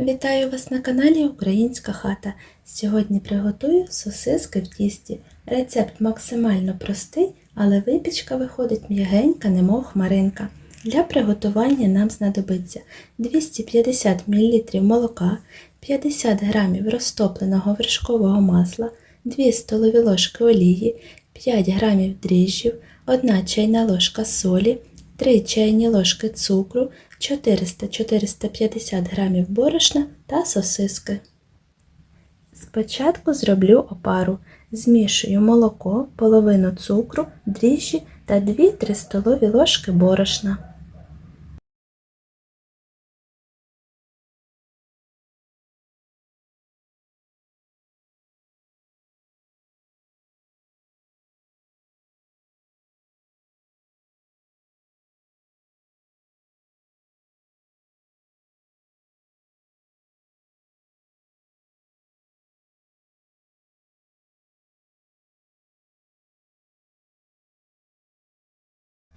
Вітаю вас на каналі Українська хата. Сьогодні приготую сосиски в тісті. Рецепт максимально простий, але випічка виходить м'ягенька, немов хмаринка. Для приготування нам знадобиться 250 мл молока, 50 г розтопленого вершкового масла, 2 столові ложки олії, 5 г дріжджів, 1 чайна ложка солі, 3 чайні ложки цукру, 400-450 г борошна та сосиски. Спочатку зроблю опару. Змішую молоко, половину цукру, дріжджі та 2-3 столові ложки борошна.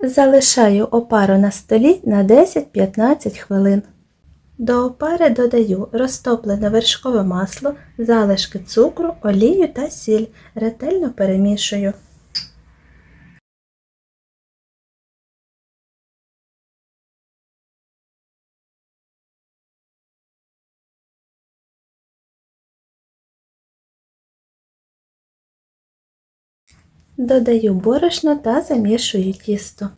Залишаю опару на столі на 10-15 хвилин. До опари додаю розтоплене вершкове масло, залишки цукру, олію та сіль. Ретельно перемішую. Додаю борошно та замішую тісто.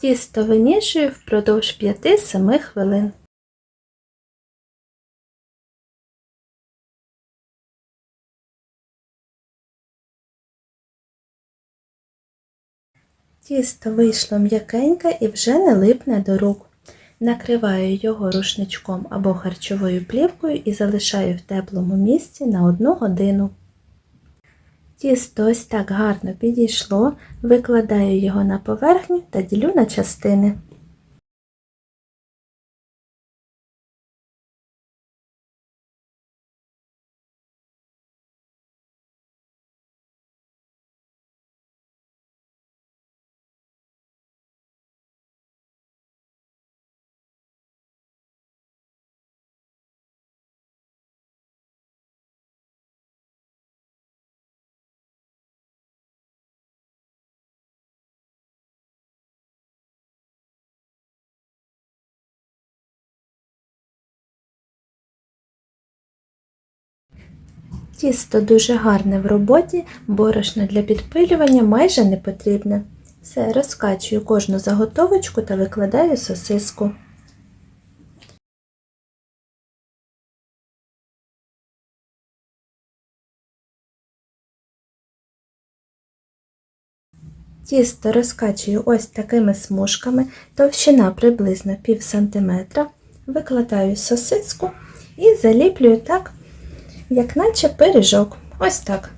Тісто вимішую впродовж 5-7 хвилин. Тісто вийшло м'якеньке і вже не липне до рук. Накриваю його рушничком або харчовою плівкою і залишаю в теплому місці на 1 годину. Тісто ось так гарно підійшло, викладаю його на поверхню та ділю на частини. Тісто дуже гарне в роботі, борошно для підпилювання майже не потрібне. Все, розкачую кожну заготовочку та викладаю сосиску. Тісто розкачую ось такими смужками, товщина приблизно пів сантиметра, викладаю сосиску і заліплюю так як наче пиріжок. Ось так.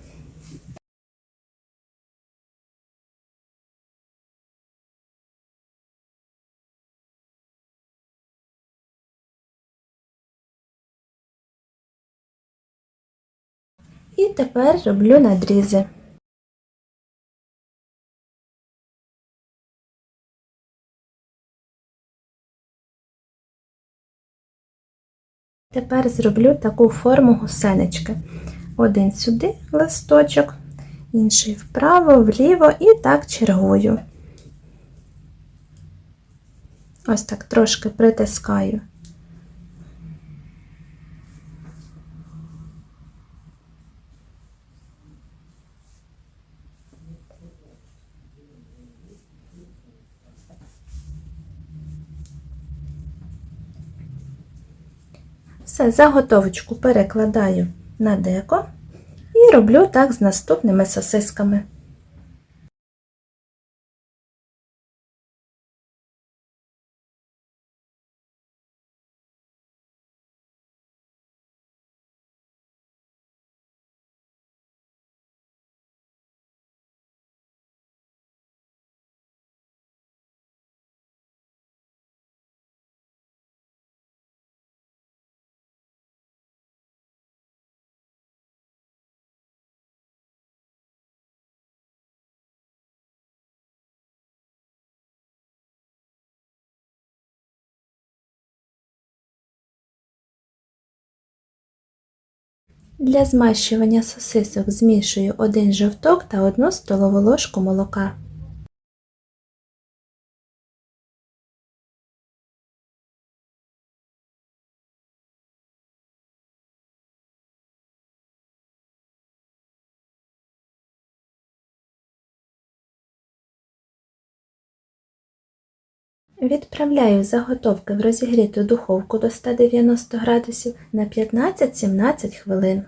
І тепер роблю надрізи. Тепер зроблю таку форму гусенички. Один сюди листочок, інший вправо, вліво і так чергую. Ось так трошки притискаю. Все, заготовочку перекладаю на деко і роблю так з наступними сосисками. Для змащування сосисок змішую 1 жовток та 1 столову ложку молока. Відправляю заготовки в розігріту духовку до 190 градусів на 15-17 хвилин.